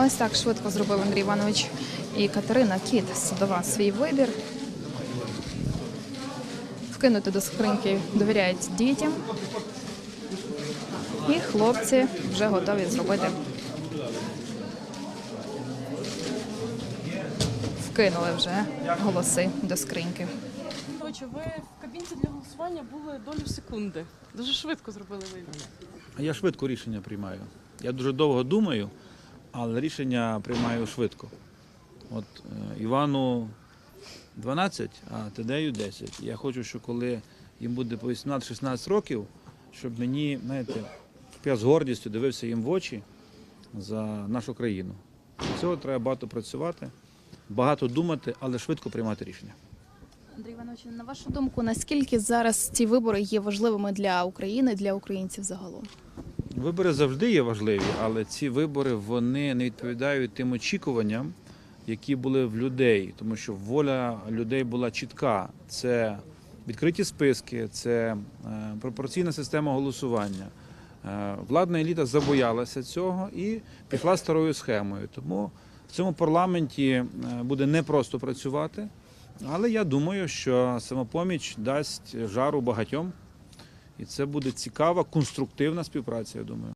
Ось так швидко зробив Андрій Іванович і Катерина Кіт задала свій вибір. Вкинути до скриньки довіряють дітям. І хлопці вже готові зробити. Вкинули вже голоси до скриньки. Коротше, ви в кабінці для голосування були долю секунди. Дуже швидко зробили вибір. Я швидко рішення приймаю. Я дуже довго думаю, але рішення приймаю швидко. От е, Івану 12, а Тедею 10. Я хочу, що коли їм буде по 18-16 років, щоб мені, знаєте, щоб я з гордістю дивився їм в очі за нашу країну. Для цього треба багато працювати, багато думати, але швидко приймати рішення. Андрій Іванович, на вашу думку, наскільки зараз ці вибори є важливими для України, для українців загалом? Вибори завжди є важливі, але ці вибори вони не відповідають тим очікуванням, які були в людей, тому що воля людей була чітка. Це відкриті списки, це е, пропорційна система голосування. Е, Владна еліта забоялася цього і пішла старою схемою. Тому в цьому парламенті е, буде непросто працювати. Але я думаю, що самопоміч дасть жару багатьом, і це буде цікава, конструктивна співпраця. Я думаю.